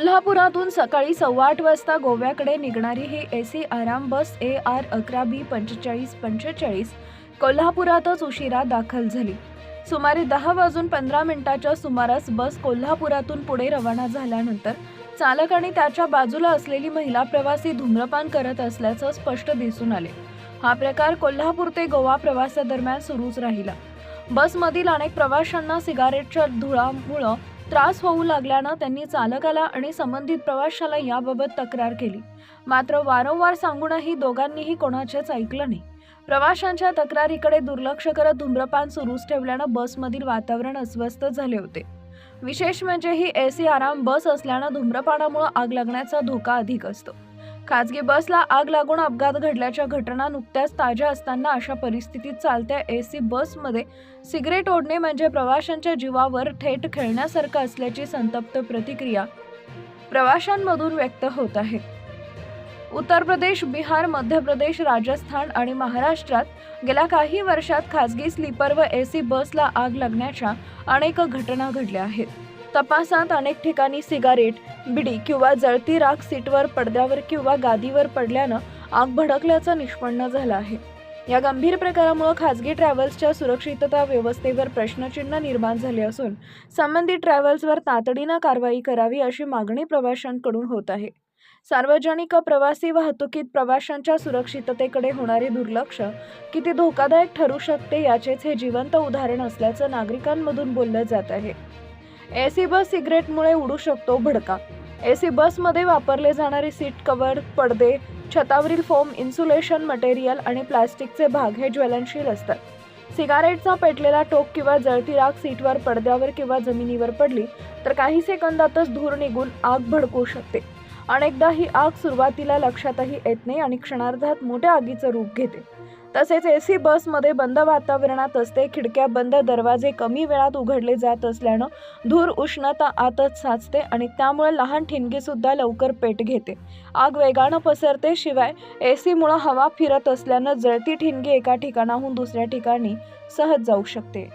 कोल्हापुरातून सकाळी सव्वा आठ वाजता गोव्याकडे निघणारी ही ए सी आराम बस ए आर अकरा बी पंचेचाळीस पंचेचाळीस कोल्हापुरातच उशिरा दाखल झाली. सुमारे दहा वाजून पंधरा मिनिटाच्या सुमारास बस कोल्हापुरातून पुढे रवाना झाल्यानंतर चालक आणि त्याच्या बाजूला असलेली महिला प्रवासी धूम्रपान करत असल्याचं स्पष्ट दिसून आले. हा प्रकार कोल्हापूर ते गोवा प्रवासादरम्यान सुरूच राहिला. बसमधील अनेक प्रवाशांना सिगारेटच्या धुळामुळं त्रास होऊ लागल्यानं त्यांनी चालकाला आणि संबंधित प्रवाशाला याबाबत तक्रार केली. मात्र वारंवार सांगूनही दोघांनीही कोणाचेच ऐकलं नाही. प्रवाशांच्या तक्रारीकडे दुर्लक्ष करत धूम्रपान सुरूच ठेवल्यानं बसमधील वातावरण अस्वस्थ झाले होते. विशेष म्हणजे ही एसी आराम बस असल्यानं धूम्रपानामुळे आग लागण्याचा धोका अधिक असतो. खाजगी बसला आग लागून अपघात घडल्याच्या घटना नुकत्याच ताज्या असताना अशा परिस्थितीत चालत्या ए सी बसमध्ये सिगरेट ओढणे म्हणजे प्रवाशांच्या जीवावर थेट खेळण्यासारखं असल्याची संतप्त प्रतिक्रिया प्रवाशांमधून व्यक्त होत आहे. उत्तर प्रदेश बिहार मध्य प्रदेश राजस्थान आणि महाराष्ट्रात गेल्या काही वर्षात खाजगी स्लीपर व ए सी बसला आग लागण्याच्या अनेक घटना घडल्या आहेत. तपासात अनेक ठिकाणी सिगारेट बिडी किंवा जळती राख सीटवर पडद्यावर किंवा गादीवर पडल्यानं आग भडकल्याचं निष्पन्न झालं आहे. या गंभीर प्रकारामुळे खासगी ट्रॅव्हल्सच्या सुरक्षितता व्यवस्थेवर प्रश्नचिन्ह निर्माण झाले असून संबंधित ट्रॅव्हल्सवर तातडीनं कारवाई करावी अशी मागणी प्रवाशांकडून होत आहे. सार्वजनिक प्रवासी वाहतुकीत प्रवाशांच्या सुरक्षिततेकडे होणारे दुर्लक्ष किती धोकादायक ठरू शकते याचेच हे जिवंत उदाहरण असल्याचं नागरिकांमधून बोललं जात आहे. एसी बस सिगरेटमुळे उडू शकतो भडका. एसी बसमध्ये वापरले जाणारे सीट कव्हर पडदे छतावरील फोम इन्सुलेशन मटेरियल आणि प्लास्टिकचे भाग हे ज्वलनशील असतात. सिगारेटचा पेटलेला टोक किंवा जळती राख सीटवर पडद्यावर किंवा जमिनीवर पडली तर काही सेकंदातच धूर निघून आग भडकू शकते. अनेकदा ही आग सुरुवातीला लक्षातही येत नाही आणि क्षणार्धात मोठ्या आगीचं रूप घेते. तसेच ए सी बसमध्ये बंद वातावरणात असते. खिडक्या बंद दरवाजे कमी वेळात उघडले जात असल्यानं धूर उष्णता आतच साचते आणि त्यामुळे लहान ठिणगीसुद्धा लवकर पेट घेते. आग वेगानं पसरते शिवाय ए सीमुळं हवा फिरत असल्यानं जळती ठिणगी एका ठिकाणाहून दुसऱ्या ठिकाणी सहज जाऊ शकते.